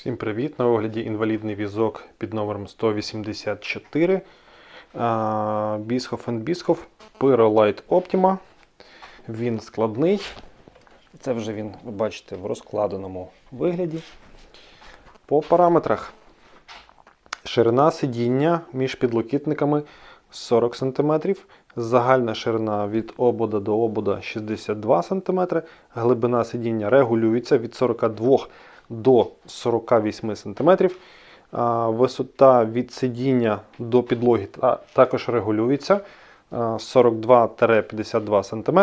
Всім привіт! На огляді інвалідний візок під номером 184. Біскоф Біскоф Pyro Light Optima. Він складний. Це вже він, ви бачите, в розкладеному вигляді. По параметрах. Ширина сидіння між підлокітниками 40 см. Загальна ширина від обода до обода 62 см. Глибина сидіння регулюється від 42 до 48 см. Висота від сидіння до підлоги також регулюється 42-52 см.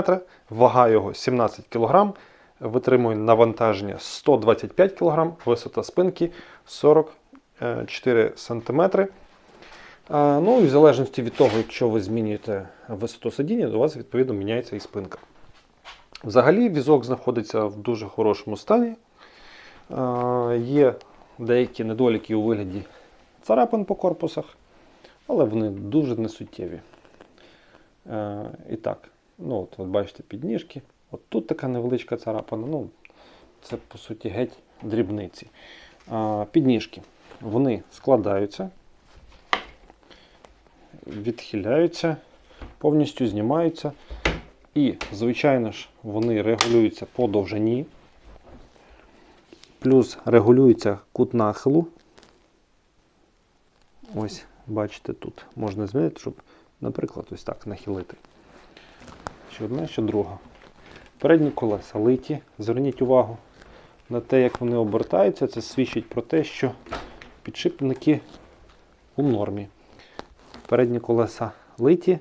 Вага його 17 кг. Витримує навантаження 125 кг. Висота спинки 44 см. Ну і в залежності від того, якщо ви змінюєте висоту сидіння, у вас відповідно міняється і спинка. Взагалі візок знаходиться в дуже хорошому стані. Є деякі недоліки у вигляді царапин по корпусах, але вони дуже несуттєві. Е, І так, ну от, от бачите підніжки. От тут така невеличка царапина. Ну, це по суті геть дрібниці. Підніжки. Вони складаються, відхиляються, повністю знімаються. І, звичайно ж, вони регулюються по довжині. Плюс регулюється кут нахилу. Ось, бачите, тут можна змінити, щоб, наприклад, ось так нахилити. Що одна, що друга. Передні колеса литі. Зверніть увагу на те, як вони обертаються. Це свідчить про те, що підшипники у нормі. Передні колеса литі.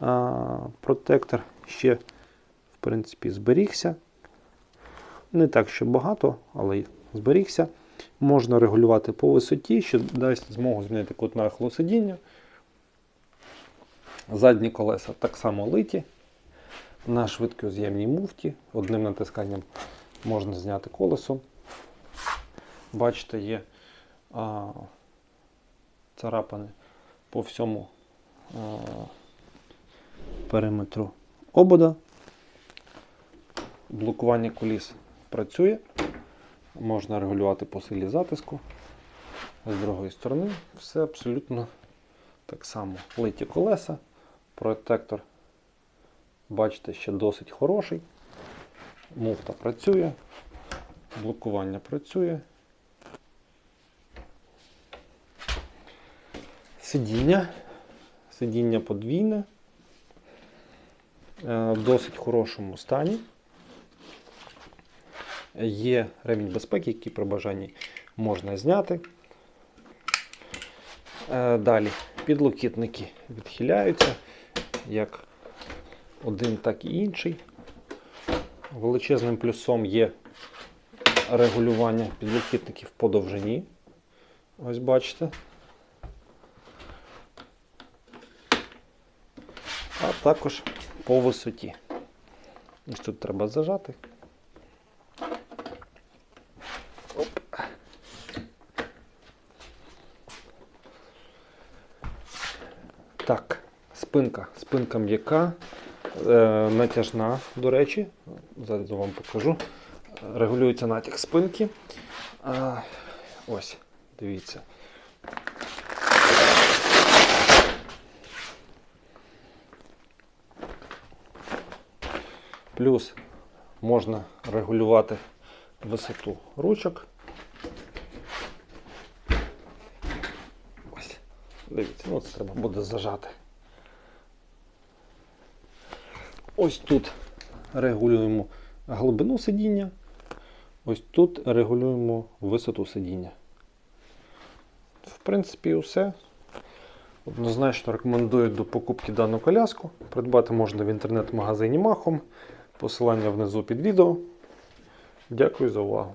А, протектор ще, в принципі, зберігся. Не так, що багато, але зберігся. Можна регулювати по висоті, що дасть змогу змінити кут нахилу сидіння. Задні колеса так само литі. На швидкоз'ємній муфті. Одним натисканням можна зняти колесо. Бачите, є а, царапини по всьому а, периметру обода. Блокування коліс працює. Можна регулювати по силі затиску. З другої сторони все абсолютно так само. Литі колеса, протектор, бачите, ще досить хороший. Муфта працює, блокування працює. Сидіння. Сидіння подвійне. Е, В досить хорошому стані. Є ремінь безпеки, який при бажанні можна зняти. Е, Далі підлокітники відхиляються, як один, так і інший. Величезним плюсом є регулювання підлокітників по довжині. Ось бачите. А також по висоті. Ось тут треба зажати. Так, спинка. Спинка м'яка, е, натяжна, до речі. Зараз вам покажу. Регулюється натяг спинки. А, ось, дивіться. Плюс можна регулювати висоту ручок. Дивіться, ну це треба буде зажати. Ось тут регулюємо глибину сидіння. Ось тут регулюємо висоту сидіння. В принципі, все. Однозначно рекомендую до покупки дану коляску. Придбати можна в інтернет-магазині Махом. Посилання внизу під відео. Дякую за увагу.